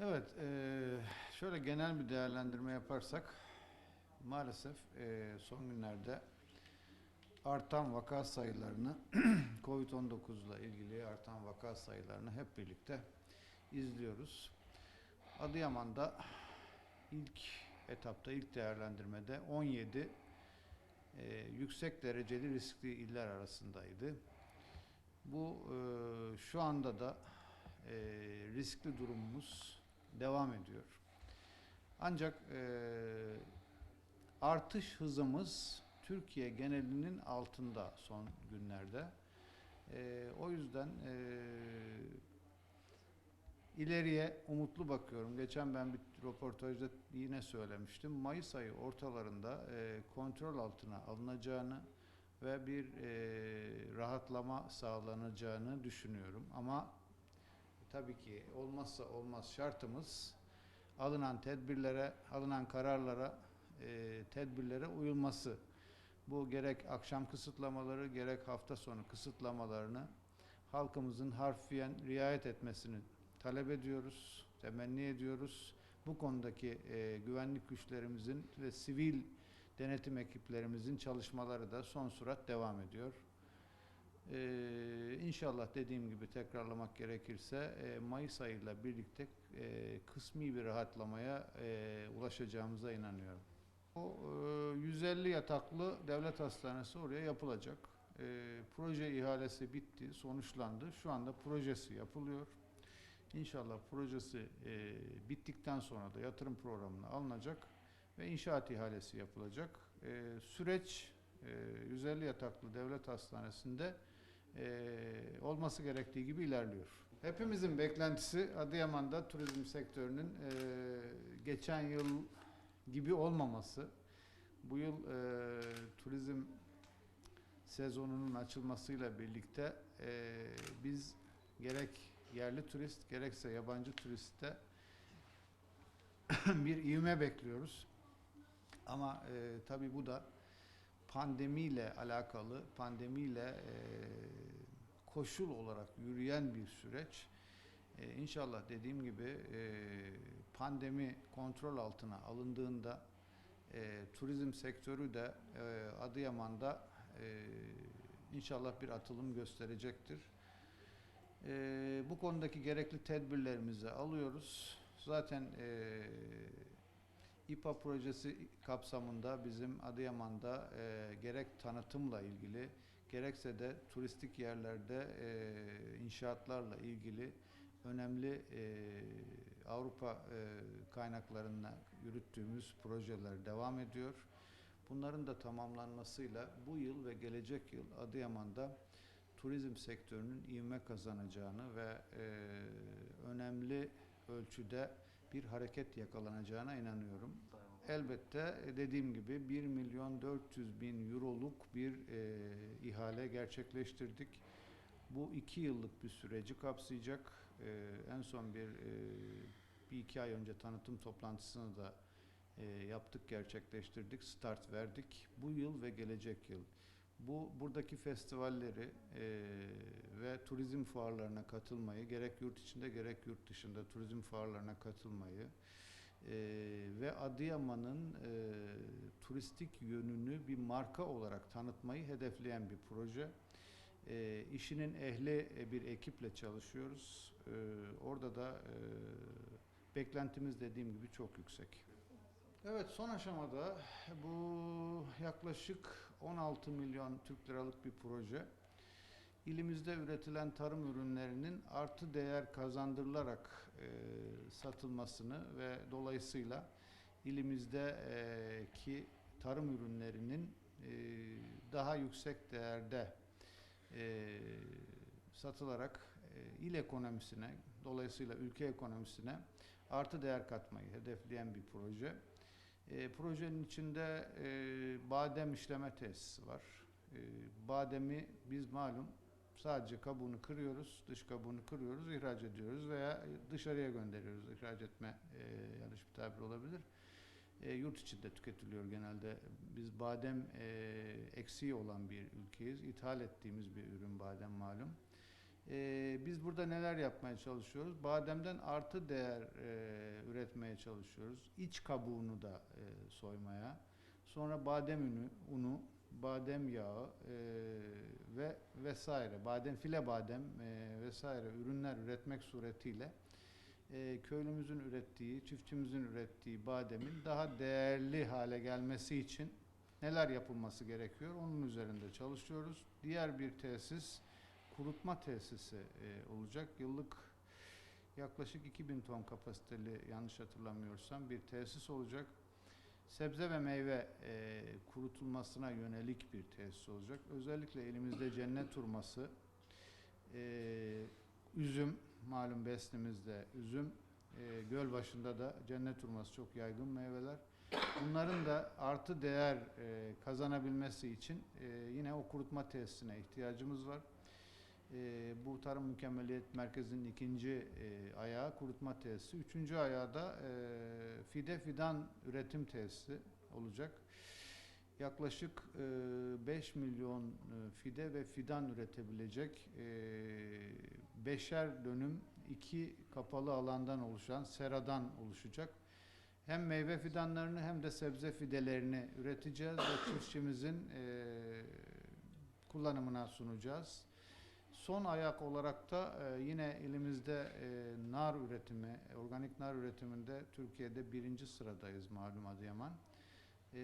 Evet, eee, şöyle genel bir değerlendirme yaparsak maalesef eee, son günlerde artan vaka sayılarını COVID-19 ile ilgili artan vaka sayılarını hep birlikte izliyoruz. Adıyaman'da ilk etapta, ilk değerlendirmede 17 eee, yüksek dereceli riskli iller arasındaydı. Bu şu anda da riskli durumumuz devam ediyor. Ancak eee, artış hızımız Türkiye genelinin altında son günlerde. Eee, o yüzden eee, ileriye umutlu bakıyorum. Geçen ben bir röportajda yine söylemiştim. Mayıs ayı ortalarında eee, kontrol altına alınacağını ve bir eee, rahatlama sağlanacağını düşünüyorum. Ama tabii ki olmazsa olmaz şartımız alınan tedbirlere, alınan kararlara, eee, tedbirlere uyulması. Bu gerek akşam kısıtlamaları, gerek hafta sonu kısıtlamalarını halkımızın harfiyen riayet etmesini talep ediyoruz, temenni ediyoruz. Bu konudaki eee, güvenlik güçlerimizin ve sivil denetim ekiplerimizin çalışmaları da son sürat devam ediyor. Ee, inşallah dediğim gibi tekrarlamak gerekirse e, Mayıs ayıyla birlikte e, kısmi bir rahatlamaya e, ulaşacağımıza inanıyorum. O e, 150 yataklı devlet hastanesi oraya yapılacak. E, proje ihalesi bitti, sonuçlandı. Şu anda projesi yapılıyor. İnşallah projesi e, bittikten sonra da yatırım programına alınacak ve inşaat ihalesi yapılacak. E, süreç e, 150 yataklı devlet hastanesinde e, olması gerektiği gibi ilerliyor. Hepimizin beklentisi Adıyaman'da turizm sektörünün e, geçen yıl gibi olmaması. Bu yıl e, turizm sezonunun açılmasıyla birlikte e, biz gerek yerli turist gerekse yabancı turistte bir ivme bekliyoruz. Ama e, tabii bu da pandemiyle alakalı, pandemiyle e, koşul olarak yürüyen bir süreç. E, inşallah dediğim gibi e, pandemi kontrol altına alındığında e, turizm sektörü de e, Adıyaman'da e, inşallah bir atılım gösterecektir. E, bu konudaki gerekli tedbirlerimizi alıyoruz. Zaten e, İPA projesi kapsamında bizim Adıyaman'da e, gerek tanıtımla ilgili gerekse de turistik yerlerde e, inşaatlarla ilgili önemli e, Avrupa e, kaynaklarına yürüttüğümüz projeler devam ediyor. Bunların da tamamlanmasıyla bu yıl ve gelecek yıl Adıyaman'da turizm sektörünün ivme kazanacağını ve e, önemli ölçüde bir hareket yakalanacağına inanıyorum. Elbette e, dediğim gibi 1 milyon 400 bin euroluk bir e, ihale gerçekleştirdik. Bu iki yıllık bir süreci kapsayacak. E, en son bir e, bir iki ay önce tanıtım toplantısını da e, yaptık, gerçekleştirdik, start verdik. Bu yıl ve gelecek yıl. Bu buradaki festivalleri e, ve turizm fuarlarına katılmayı, gerek yurt içinde gerek yurt dışında turizm fuarlarına katılmayı e, ve Adıyaman'ın e, turistik yönünü bir marka olarak tanıtmayı hedefleyen bir proje. E, işinin ehli bir ekiple çalışıyoruz. E, orada da e, beklentimiz dediğim gibi çok yüksek. Evet son aşamada bu yaklaşık 16 milyon Türk liralık bir proje. İlimizde üretilen tarım ürünlerinin artı değer kazandırılarak e, satılmasını ve dolayısıyla ilimizdeki tarım ürünlerinin e, daha yüksek değerde e, satılarak e, il ekonomisine dolayısıyla ülke ekonomisine artı değer katmayı hedefleyen bir proje. E, projenin içinde e, badem işleme tesisi var. E, bademi biz malum sadece kabuğunu kırıyoruz, dış kabuğunu kırıyoruz, ihraç ediyoruz veya dışarıya gönderiyoruz. İhraç etme e, yanlış bir tabir olabilir. E, yurt içinde tüketiliyor genelde. Biz badem e, eksiği olan bir ülkeyiz. İthal ettiğimiz bir ürün badem malum. Ee, biz burada neler yapmaya çalışıyoruz? Bademden artı değer e, üretmeye çalışıyoruz. İç kabuğunu da e, soymaya. Sonra badem unu, unu badem yağı e, ve vesaire, badem file badem e, vesaire ürünler üretmek suretiyle e, köylümüzün ürettiği, çiftçimizin ürettiği bademin daha değerli hale gelmesi için neler yapılması gerekiyor? Onun üzerinde çalışıyoruz. Diğer bir tesis kurutma tesisi e, olacak. Yıllık yaklaşık 2000 ton kapasiteli yanlış hatırlamıyorsam bir tesis olacak. Sebze ve meyve e, kurutulmasına yönelik bir tesis olacak. Özellikle elimizde cennet hurması, e, üzüm, malum beslimizde üzüm, e, göl başında da cennet hurması çok yaygın meyveler. Bunların da artı değer e, kazanabilmesi için e, yine o kurutma tesisine ihtiyacımız var. E, bu Tarım Mükemmeliyet Merkezi'nin ikinci e, ayağı kurutma tesisi. Üçüncü ayağı da e, fide fidan üretim tesisi olacak. Yaklaşık e, 5 milyon e, fide ve fidan üretebilecek beşer dönüm iki kapalı alandan oluşan seradan oluşacak. Hem meyve fidanlarını hem de sebze fidelerini üreteceğiz ve çiftçimizin kullanımına sunacağız. Son ayak olarak da e, yine elimizde e, nar üretimi, organik nar üretiminde Türkiye'de birinci sıradayız malum Adıyaman. E,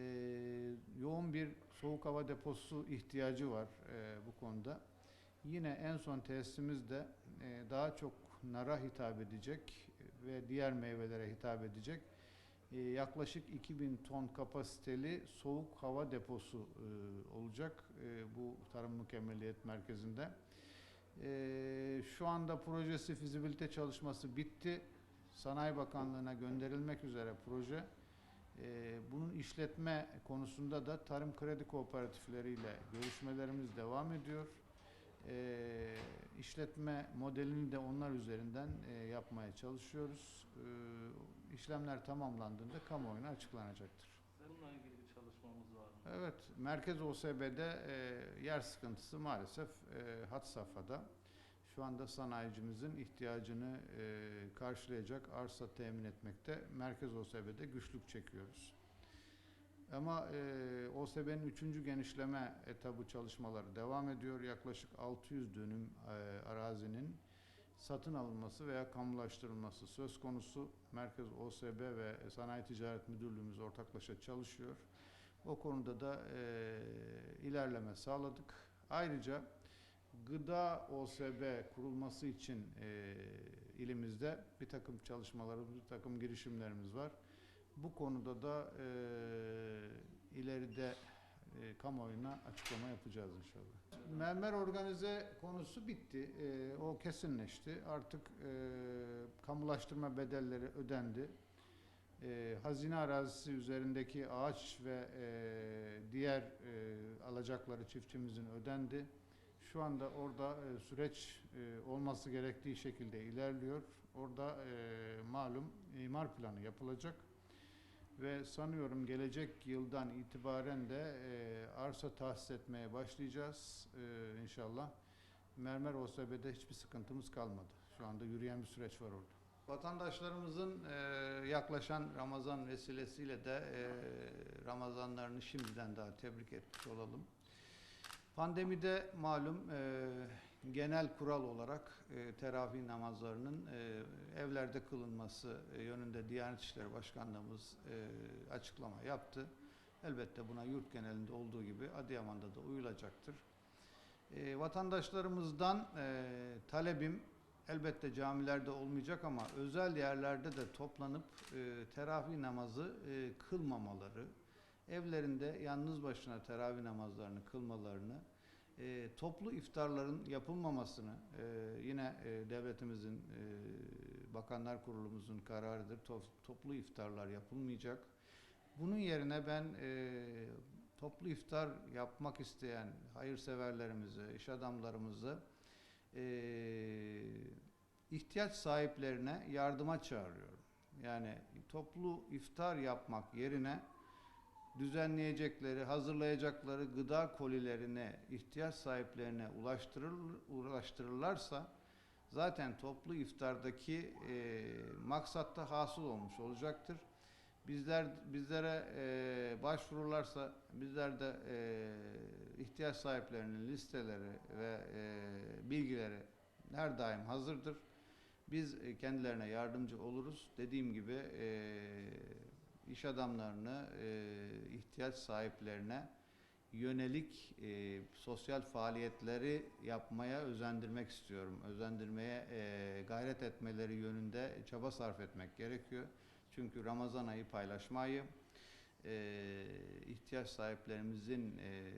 yoğun bir soğuk hava deposu ihtiyacı var e, bu konuda. Yine en son tesisimiz de e, daha çok nara hitap edecek ve diğer meyvelere hitap edecek e, yaklaşık 2000 ton kapasiteli soğuk hava deposu e, olacak e, bu Tarım Mükemmeliyet Merkezi'nde. E, şu anda projesi fizibilite çalışması bitti. Sanayi Bakanlığı'na gönderilmek üzere proje. E, bunun işletme konusunda da tarım kredi kooperatifleriyle görüşmelerimiz devam ediyor. E, işletme modelini de onlar üzerinden e, yapmaya çalışıyoruz. E, işlemler tamamlandığında kamuoyuna açıklanacaktır. Bununla ilgili bir çalışmamız var mı? Evet, Merkez OSB'de e, yer sıkıntısı maalesef e, had safhada. Şu anda sanayicimizin ihtiyacını e, karşılayacak arsa temin etmekte Merkez OSB'de güçlük çekiyoruz. Ama e, OSB'nin üçüncü genişleme etabı çalışmaları devam ediyor. Yaklaşık 600 dönüm e, arazinin satın alınması veya kamulaştırılması söz konusu. Merkez OSB ve Sanayi Ticaret Müdürlüğümüz ortaklaşa çalışıyor. O konuda da e, ilerleme sağladık. Ayrıca gıda OSB kurulması için e, ilimizde bir takım çalışmalarımız, bir takım girişimlerimiz var. Bu konuda da e, ileride e, kamuoyuna açıklama yapacağız inşallah. Mermer organize konusu bitti. E, o kesinleşti. Artık e, kamulaştırma bedelleri ödendi. E, hazine arazisi üzerindeki ağaç ve e, diğer e, alacakları çiftçimizin ödendi. Şu anda orada e, süreç e, olması gerektiği şekilde ilerliyor. Orada e, malum imar planı yapılacak ve sanıyorum gelecek yıldan itibaren de e, arsa tahsis etmeye başlayacağız e, inşallah. Mermer OSB'de hiçbir sıkıntımız kalmadı. Şu anda yürüyen bir süreç var orada. Vatandaşlarımızın e, yaklaşan Ramazan vesilesiyle de e, Ramazanlarını şimdiden daha tebrik etmiş olalım. Pandemide malum e, genel kural olarak e, teravih namazlarının e, evlerde kılınması e, yönünde Diyanet İşleri Başkanlığımız e, açıklama yaptı. Elbette buna yurt genelinde olduğu gibi Adıyaman'da da uyulacaktır. E, vatandaşlarımızdan e, talebim elbette camilerde olmayacak ama özel yerlerde de toplanıp e, teravih namazı e, kılmamaları, evlerinde yalnız başına teravih namazlarını kılmalarını, e, toplu iftarların yapılmamasını e, yine e, devletimizin, e, bakanlar kurulumuzun kararıdır. To- toplu iftarlar yapılmayacak. Bunun yerine ben e, toplu iftar yapmak isteyen hayırseverlerimizi, iş adamlarımızı e, ihtiyaç sahiplerine yardıma çağırıyorum. Yani toplu iftar yapmak yerine düzenleyecekleri, hazırlayacakları gıda kolilerine ihtiyaç sahiplerine ulaştırır, ulaştırırlarsa zaten toplu iftardaki e, maksatta hasıl olmuş olacaktır. Bizler bizlere e, başvururlarsa bizler de e, ihtiyaç sahiplerinin listeleri ve e, bilgileri her daim hazırdır. Biz e, kendilerine yardımcı oluruz. Dediğim gibi e, iş adamlarını e, ihtiyaç sahiplerine yönelik e, sosyal faaliyetleri yapmaya özendirmek istiyorum. Özendirmeye e, gayret etmeleri yönünde çaba sarf etmek gerekiyor. Çünkü Ramazan ayı paylaşma ayı. E, ihtiyaç sahiplerimizin e,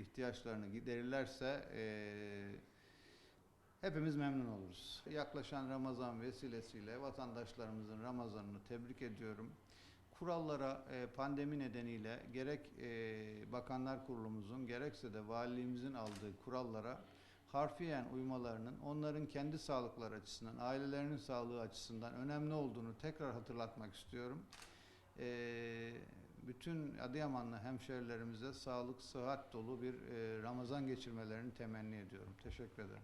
ihtiyaçlarını giderirlerse e, hepimiz memnun oluruz. Yaklaşan Ramazan vesilesiyle vatandaşlarımızın Ramazanını tebrik ediyorum. Kurallara e, pandemi nedeniyle gerek e, Bakanlar Kurulumuzun gerekse de valiliğimizin aldığı kurallara harfiyen uymalarının onların kendi sağlıkları açısından, ailelerinin sağlığı açısından önemli olduğunu tekrar hatırlatmak istiyorum. E, bütün Adıyamanlı hemşerilerimize sağlık, sıhhat dolu bir e, Ramazan geçirmelerini temenni ediyorum. Teşekkür ederim.